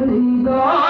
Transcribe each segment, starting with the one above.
ভালো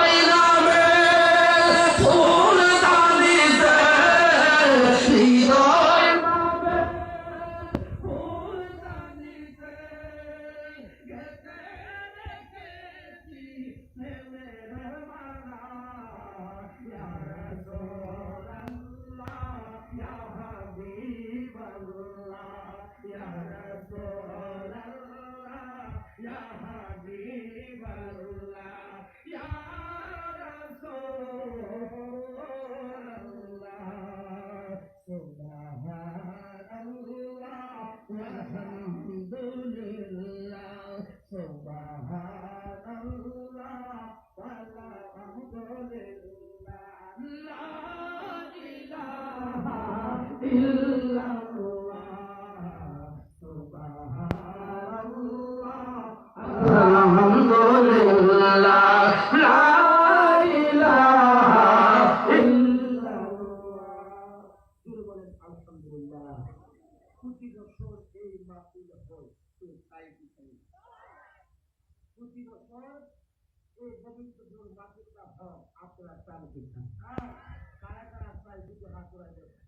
প্রতি বছর এই মাহফিল হয় এই সাইড প্রতি বছর এই আপনারা চান কিনা কারা কারা চাই দুটো হাত করে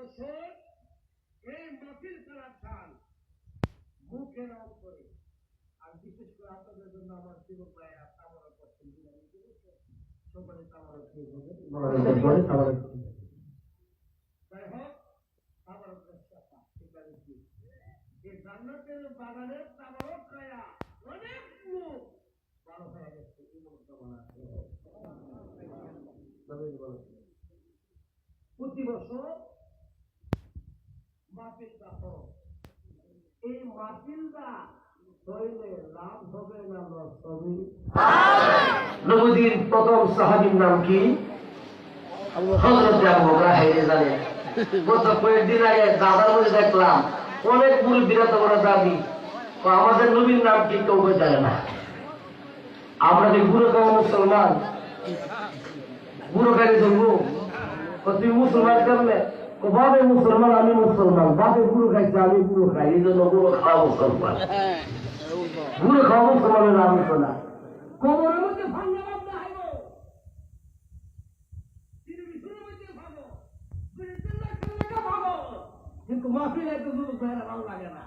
বছর এই মুখের অন্তরে আর বিশেষ করে আপনাদের জন্য আমার তামারা করছেন তামারা যাই হোক তামারক খায়া অনেক প্রতি বছর মাহফিলটা হোক এই মাহফিলটা হইলে লাভ হবে না লস হবে নবীর প্রথম সাহাবীর নাম কি আমাদের নবীর নাম কি কেউ না। আমরা যে গুরু মুসলমান? গুরু তো তুই মুসলমান করলে বাপে মুসলমান, আমি মুসলমান। বাপে গুরু খাইছে, আমি গুরু খাই। এই জন্য গুরু খাওয়া মুসলমান। গুরু খাওয়া মুসলমানের নাম হতো না কবরের মধ্যে ভাবো ভাবো কিন্তু মাহফিল এত দূর ভালো লাগে না।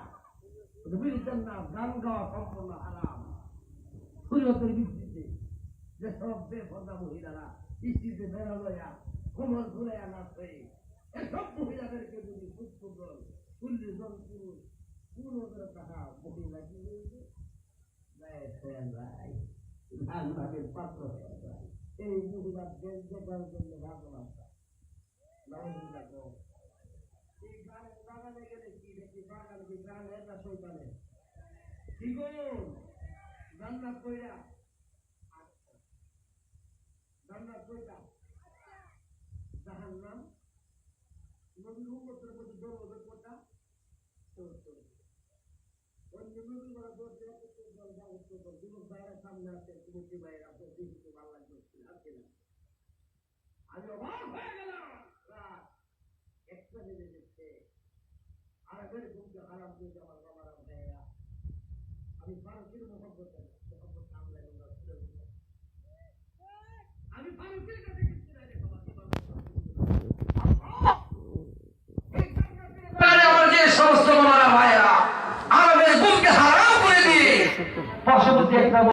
যে সব কোমর ধুলাইয়া নাচে। এসব মহিলাদেরকে যদি টাকা মহিলা কি হয়েছে পাত্র হয়ে যায় এই মহিলা দেশ দেখার জন্য ভাগবান এই গানের গেলে কি দেখি? বাগান কি গান শৈতানে দ্বিগুণ জান্নাত কইরা? আচ্ছা। জান্নাত কইরা? জাহান্নাম? নবীর নবী বলা দরজা উত্তর দরজা উত্তর দরজা যুবক বাইরে সামনে জান্নাতের কুমুতি ভাইয়ের আপনার দিকে ভালো লাগবে আছে না আমি অবাক হয়ে গেলাম একটা বেজে দিচ্ছে আর এদের ঘুমকে হারাম দিয়ে আমার বাবার ভাইয়েরা আমি ফারুকের মোহাম্মত মোহাম্মদ কামলাই আমরা ছেড়ে আমি ফারুকের কাছে